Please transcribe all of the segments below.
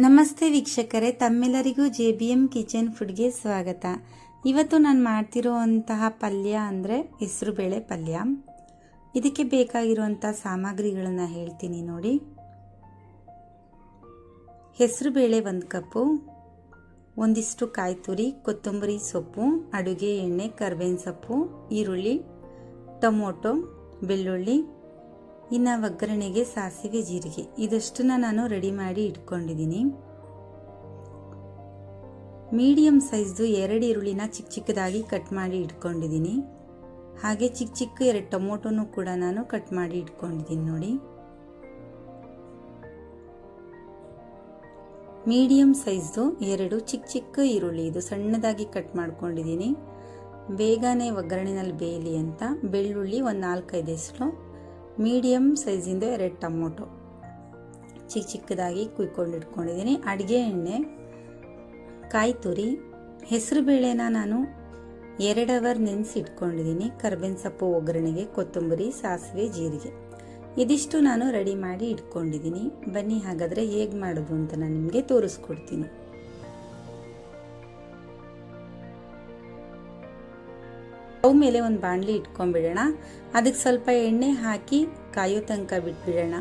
ನಮಸ್ತೆ ವೀಕ್ಷಕರೇ, ತಮ್ಮೆಲ್ಲರಿಗೂ ಜೆ ಬಿ ಎಂ ಕಿಚನ್ ಫುಡ್ಗೆ ಸ್ವಾಗತ. ಇವತ್ತು ನಾನು ಮಾಡ್ತಿರುವಂತಹ ಪಲ್ಯ ಅಂದರೆ ಹೆಸರುಬೇಳೆ ಪಲ್ಯ. ಇದಕ್ಕೆ ಬೇಕಾಗಿರುವಂಥ ಸಾಮಗ್ರಿಗಳನ್ನು ಹೇಳ್ತೀನಿ ನೋಡಿ. ಹೆಸರುಬೇಳೆ ಒಂದು ಕಪ್ಪು, ಒಂದಿಷ್ಟು ಕಾಯಿ ತುರಿ, ಕೊತ್ತಂಬರಿ ಸೊಪ್ಪು, ಅಡುಗೆ ಎಣ್ಣೆ, ಕರ್ಬೇವಿನ ಸೊಪ್ಪು, ಈರುಳ್ಳಿ, ಟೊಮೊಟೊ, ಬೆಳ್ಳುಳ್ಳಿ ಇನ್ನು ಒಗ್ಗರಣೆಗೆ ಸಾಸಿವೆ ಜೀರಿಗೆ. ಇದಷ್ಟನ್ನ ನಾನು ರೆಡಿ ಮಾಡಿ ಇಟ್ಕೊಂಡಿದ್ದೀನಿ. ಮೀಡಿಯಮ್ ಸೈಜ್ದು ಎರಡು ಈರುಳ್ಳಿನ ಚಿಕ್ಕ ಚಿಕ್ಕದಾಗಿ ಕಟ್ ಮಾಡಿ ಇಟ್ಕೊಂಡಿದ್ದೀನಿ. ಹಾಗೆ ಚಿಕ್ಕ ಚಿಕ್ಕ ಎರಡು ಟೊಮೊಟೊನು ಕೂಡ ನಾನು ಕಟ್ ಮಾಡಿ ಇಟ್ಕೊಂಡಿದ್ದೀನಿ ನೋಡಿ. ಮೀಡಿಯಮ್ ಸೈಜ್ದು ಎರಡು ಚಿಕ್ಕ ಚಿಕ್ಕ ಈರುಳ್ಳಿ. ಇದು ಸಣ್ಣದಾಗಿ ಕಟ್ ಮಾಡ್ಕೊಂಡಿದ್ದೀನಿ. ಬೇಗನೆ ಒಗ್ಗರಣೆನಲ್ಲಿ ಬೇಯಲಿ ಅಂತ. ಬೆಳ್ಳುಳ್ಳಿ ಒಂದು ನಾಲ್ಕೈದಷ್ಟು ಮೀಡಿಯಮ್ ಸೈಜಿಂದು ಎರಡು ಟೊಮೊಟೊ. ಚಿಕ್ಕ ಚಿಕ್ಕದಾಗಿ ಕುಯ್ಕೊಂಡು ಇಟ್ಕೊಂಡಿದ್ದೀನಿ. ಅಡುಗೆ ಎಣ್ಣೆ, ಕಾಯಿ ತುರಿ, ಹೆಸರು ಬೇಳೆನ ನಾನು ಎರಡು ಅವರ್ ನೆನೆಸಿ ಇಟ್ಕೊಂಡಿದ್ದೀನಿ. ಕರ್ಬೇವಿನ ಸೊಪ್ಪು, ಒಗ್ಗರಣೆಗೆ, ಕೊತ್ತಂಬರಿ, ಸಾಸಿವೆ, ಜೀರಿಗೆ. ಇದಿಷ್ಟು ನಾನು ರೆಡಿ ಮಾಡಿ ಇಟ್ಕೊಂಡಿದ್ದೀನಿ. ಬನ್ನಿ ಹಾಗಾದರೆ ಹೇಗೆ ಮಾಡೋದು ಅಂತ ನಾನು ನಿಮಗೆ ತೋರಿಸ್ಕೊಡ್ತೀನಿ. ಅವು ಮೇಲೆ ಒಂದು ಬಾಣಲಿ ಇಟ್ಕೊಂಡ್ಬಿಡೋಣ. ಅದಕ್ಕೆ ಸ್ವಲ್ಪ ಎಣ್ಣೆ ಹಾಕಿ ಕಾಯೋ ತನಕ ಬಿಟ್ಬಿಡೋಣ.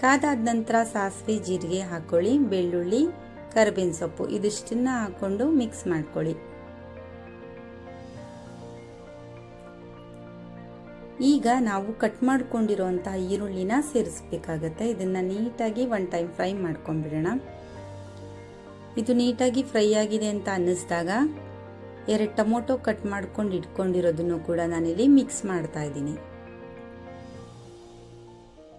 ಕಾದಾದ ನಂತರ ಸಾಸಿವೆ, ಜೀರಿಗೆ ಹಾಕೊಳ್ಳಿ, ಬೆಳ್ಳುಳ್ಳಿ, ಕರಿಬೇವಿನ ಸೊಪ್ಪು ಇದಿಷ್ಟನ್ನ ಹಾಕೊಂಡು ಮಿಕ್ಸ್ ಮಾಡ್ಕೊಳ್ಳಿ. ಈಗ ನಾವು ಕಟ್ ಮಾಡ್ಕೊಂಡಿರೋಂತಹ ಈರುಳ್ಳಿನ ಸೇರಿಸ್ಬೇಕಾಗತ್ತೆ. ಇದನ್ನ ನೀಟಾಗಿ ಒನ್ ಟೈಮ್ ಫ್ರೈ ಮಾಡ್ಕೊಂಡ್ಬಿಡೋಣ. ಇದು ನೀಟಾಗಿ ಫ್ರೈ ಆಗಿದೆ ಅಂತ ಅನ್ನಿಸ್ದಾಗ ಎರಡು ಟೊಮೊಟೊ ಕಟ್ ಮಾಡ್ಕೊಂಡು ಇಟ್ಕೊಂಡಿರೋದನ್ನು ಕೂಡ ನಾನಿಲ್ಲಿ ಮಿಕ್ಸ್ ಮಾಡ್ತಾ ಇದ್ದೀನಿ.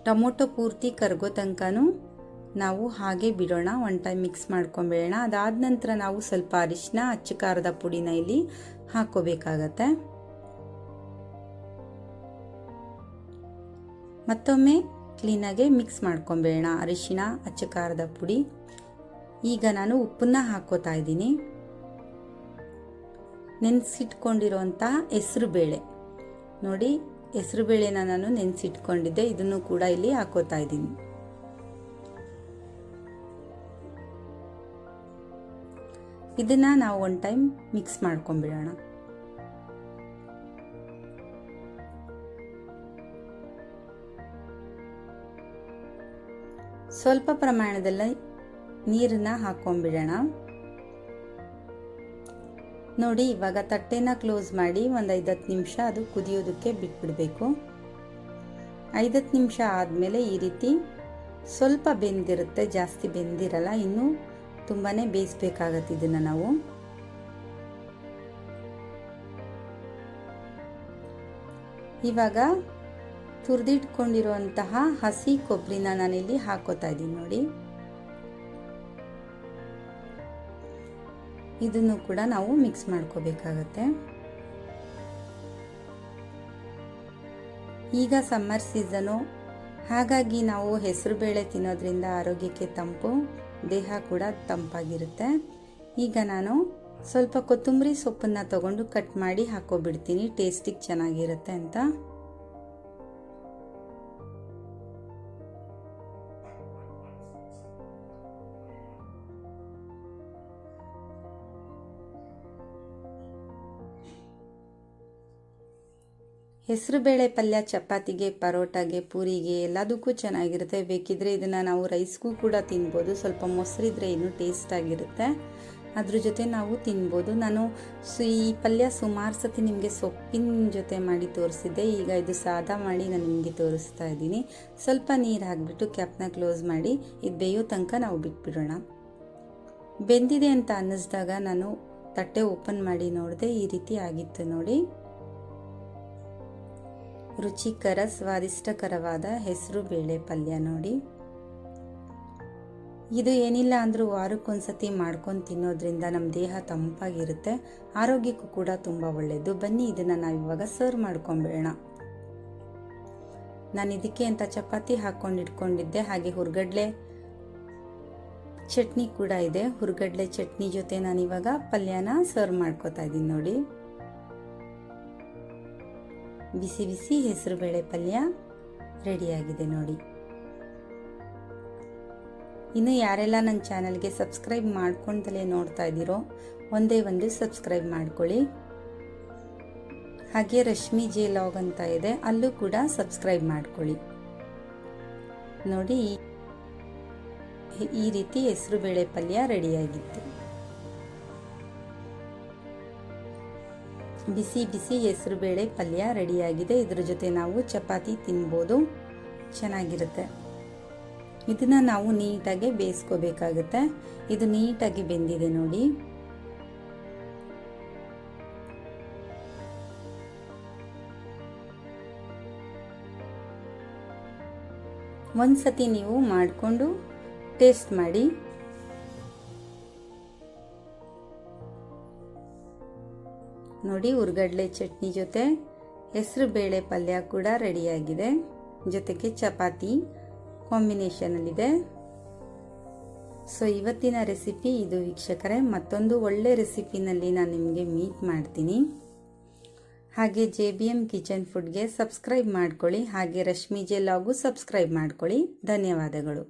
ಟೊಮೊಟೊ ಪೂರ್ತಿ ಕರ್ಗೋ ತನಕನೂ ನಾವು ಹಾಗೆ ಬಿಡೋಣ ಒನ್ ಟೈಮ್ ಮಿಕ್ಸ್ ಮಾಡ್ಕೊಂಬಿಡೋಣ. ಅದಾದ ನಂತರ ನಾವು ಸ್ವಲ್ಪ ಅರಿಶಿನ, ಅಚ್ಚು ಖಾರದ ಪುಡಿನ ಇಲ್ಲಿ ಹಾಕೋಬೇಕಾಗತ್ತೆ. ಮತ್ತೊಮ್ಮೆ ಕ್ಲೀನಾಗೆ ಮಿಕ್ಸ್ ಮಾಡ್ಕೊಂಬಿಡೋಣ. ಅರಿಶಿನ, ಅಚ್ಚು ಖಾರದ ಪುಡಿ. ಈಗ ನಾನು ಉಪ್ಪನ್ನ ಹಾಕೋತಾ ಇದ್ದೀನಿ. ನೆನೆಸಿಟ್ಕೊಂಡಿರೋಂಥ ಹೆಸರು ಬೇಳೆ ನೋಡಿ ಹೆಸರು ಬೇಳೆನ ನಾನು ನೆನೆಸಿಟ್ಕೊಂಡಿದ್ದೆ, ಇದನ್ನು ಕೂಡ ಇಲ್ಲಿ ಹಾಕೋತಾ ಇದ್ದೀನಿ. ಇದನ್ನ ನಾವು ಒನ್ ಟೈಮ್ ಮಿಕ್ಸ್ ಮಾಡ್ಕೊಂಬಿಡೋಣ. ಸ್ವಲ್ಪ ಪ್ರಮಾಣದಲ್ಲಿ ನೀರನ್ನ ಹಾಕೊಂಡ್ಬಿಡೋಣ ನೋಡಿ, ಇವಾಗ ತಟ್ಟೆನ ಕ್ಲೋಸ್ ಮಾಡಿ ಒಂದು ಐದತ್ತು ನಿಮಿಷ ಅದು ಕುದಿಯೋದಕ್ಕೆ ಬಿಟ್ಬಿಡಬೇಕು. ಐದತ್ತು ನಿಮಿಷ ಆದಮೇಲೆ ಈ ರೀತಿ ಸ್ವಲ್ಪ ಬೆಂದಿರುತ್ತೆ, ಜಾಸ್ತಿ ಬೆಂದಿರಲ್ಲ, ಇನ್ನೂ ತುಂಬಾ ಬೇಯಿಸ್ಬೇಕಾಗತ್ತೆ ಇದನ್ನು ನಾವು. ಇವಾಗ ತುರಿದಿಟ್ಕೊಂಡಿರುವಂತಹ ಹಸಿ ಕೊಬ್ಬರಿನ ನಾನಿಲ್ಲಿ ಹಾಕೋತಾ ಇದ್ದೀನಿ ನೋಡಿ. ಇದನ್ನು ಕೂಡ ನಾವು ಮಿಕ್ಸ್ ಮಾಡ್ಕೋಬೇಕಾಗತ್ತೆ. ಈಗ ಸಮ್ಮರ್ ಸೀಸನು ಹಾಗಾಗಿ ನಾವು ಹೆಸರು ಬೇಳೆ ತಿನ್ನೋದ್ರಿಂದ ಆರೋಗ್ಯಕ್ಕೆ ತಂಪು, ದೇಹ ಕೂಡ ತಂಪಾಗಿರುತ್ತೆ. ಈಗ ನಾನು ಸ್ವಲ್ಪ ಕೊತ್ತಂಬರಿ ಸೊಪ್ಪನ್ನು ತಗೊಂಡು ಕಟ್ ಮಾಡಿ ಹಾಕೋಬಿಡ್ತೀನಿ ಟೇಸ್ಟಿಗೆ ಚೆನ್ನಾಗಿರುತ್ತೆ ಅಂತ. ಹೆಸರುಬೇಳೆ ಪಲ್ಯ, ಚಪಾತಿಗೆ, ಪರೋಟಾಗೆ, ಪೂರಿಗೆ ಎಲ್ಲದಕ್ಕೂ ಚೆನ್ನಾಗಿರುತ್ತೆ. ಬೇಕಿದ್ರೆ ಇದನ್ನು ನಾವು ರೈಸ್ಗೂ ಕೂಡ ತಿನ್ಬೋದು. ಸ್ವಲ್ಪ ಮೊಸರಿದ್ರೆ ಇನ್ನೂ ಟೇಸ್ಟ್ ಆಗಿರುತ್ತೆ. ಅದ್ರ ಜೊತೆ ನಾವು ತಿನ್ಬೋದು. ನಾನು ಸು, ಈ ಪಲ್ಯ ಸುಮಾರು ಸತಿ ನಿಮಗೆ ಸೊಪ್ಪಿನ ಜೊತೆ ಮಾಡಿ ತೋರಿಸಿದ್ದೆ. ಈಗ ಇದು ಸಾದಾ ಮಾಡಿ ನಾನು ನಿಮಗೆ ತೋರಿಸ್ತಾ ಇದ್ದೀನಿ. ಸ್ವಲ್ಪ ನೀರು ಹಾಕಿಬಿಟ್ಟು ಕ್ಯಾಪ್ನ ಕ್ಲೋಸ್ ಮಾಡಿ, ಇದು ಬೇಯೋ ತನಕ ನಾವು ಬಿಟ್ಬಿಡೋಣ. ಬೆಂದಿದೆ ಅಂತ ಅನ್ನಿಸ್ದಾಗ ನಾನು ತಟ್ಟೆ ಓಪನ್ ಮಾಡಿ ನೋಡಿದೆ ಈ ರೀತಿ ಆಗಿತ್ತು ನೋಡಿ. ರುಚಿಕರ, ಸ್ವಾದಿಷ್ಟಕರವಾದ ಹೆಸರು ಬೇಳೆ ಪಲ್ಯ ನೋಡಿ. ಇದು ಏನಿಲ್ಲ ಅಂದರೂ ವಾರಕ್ಕೊಂದ್ಸತಿ ಮಾಡ್ಕೊಂಡು ತಿನ್ನೋದ್ರಿಂದ ನಮ್ಮ ದೇಹ ತಂಪಾಗಿರುತ್ತೆ. ಆರೋಗ್ಯಕ್ಕೂ ಕೂಡ ತುಂಬ ಒಳ್ಳೆಯದು ಬನ್ನಿ, ಇದನ್ನು ನಾವು ಇವಾಗ ಸರ್ವ್ ಮಾಡ್ಕೊಂಬೇಡ ನಾನು ಇದಕ್ಕೆ ಅಂತ ಚಪಾತಿ ಹಾಕ್ಕೊಂಡು ಇಟ್ಕೊಂಡಿದ್ದೆ. ಹಾಗೆ ಹುರ್ಗಡ್ಲೆ ಚಟ್ನಿ ಕೂಡ ಇದೆ. ಹುರ್ಗಡ್ಲೆ ಚಟ್ನಿ ಜೊತೆ ನಾನಿವಾಗ ಪಲ್ಯನ ಸರ್ವ್ ಮಾಡ್ಕೋತಾ ಇದ್ದೀನಿ ನೋಡಿ. ಬಿಸಿ ಬಿಸಿ ಹೆಸರುಬೇಳೆ ಪಲ್ಯ ರೆಡಿಯಾಗಿದೆ ನೋಡಿ. ಇನ್ನು ಯಾರೆಲ್ಲ ನನ್ನ ಚಾನಲ್ಗೆ ಸಬ್ಸ್ಕ್ರೈಬ್ ಮಾಡ್ಕೊಂಡಲೇ ನೋಡ್ತಾ ಇದ್ದೀರೋ ಒಂದೇ ಒಂದು ಸಬ್ಸ್ಕ್ರೈಬ್ ಮಾಡ್ಕೊಳ್ಳಿ. ಹಾಗೆ ರಶ್ಮಿ ಜೆ ಲಾಗ್ ಅಂತ ಇದೆ, ಅಲ್ಲೂ ಕೂಡ ಸಬ್ಸ್ಕ್ರೈಬ್ ಮಾಡ್ಕೊಳ್ಳಿ. ನೋಡಿ ಈ- ಈ ರೀತಿ ಹೆಸರು ಬೇಳೆ ಪಲ್ಯ ರೆಡಿಯಾಗಿತ್ತು. ಬಿಸಿ ಬಿಸಿ ಹೆಸರು ಬೇಳೆ ಪಲ್ಯ ರೆಡಿಯಾಗಿದೆ. ಇದ್ರ ಜೊತೆ ನಾವು ಚಪಾತಿ ತಿನ್ಬೋದು. ಚೆನ್ನಾಗಿರುತ್ತೆ. ಇದನ್ನು ನಾವು ನೀಟಾಗಿ ಬೇಯಿಸ್ಕೋಬೇಕಾಗುತ್ತೆ. ಇದು ನೀಟಾಗಿ ಬೆಂದಿದೆ ನೋಡಿ. ಒಂದ್ಸತಿ ನೀವು ಮಾಡಿಕೊಂಡು ಟೇಸ್ಟ್ ಮಾಡಿ. ನೋಡಿ ಉರ್ಗಡ್ಲೆ ಚಟ್ನಿ ಜೊತೆ ಹೆಸರು ಬೇಳೆ ಪಲ್ಯ ಕೂಡ ರೆಡಿಯಾಗಿದೆ. ಜೊತೆಗೆ ಚಪಾತಿ ಕಾಂಬಿನೇಷನಲ್ಲಿದೆ. ಸೊ, ಇವತ್ತಿನ ರೆಸಿಪಿ ಇದು ವೀಕ್ಷಕರೇ. ಮತ್ತೊಂದು ಒಳ್ಳೆ ರೆಸಿಪಿನಲ್ಲಿ ನಾನು ನಿಮಗೆ ಮೀಟ್ ಮಾಡ್ತೀನಿ. ಹಾಗೆ ಜೆ ಬಿ ಎಂ ಕಿಚನ್ ಫುಡ್ಗೆ ಸಬ್ಸ್ಕ್ರೈಬ್ ಮಾಡ್ಕೊಳ್ಳಿ. ಹಾಗೆ ರಶ್ಮಿ ಜೆ ಲಾಗು ಸಬ್ಸ್ಕ್ರೈಬ್ ಮಾಡ್ಕೊಳ್ಳಿ. ಧನ್ಯವಾದಗಳು.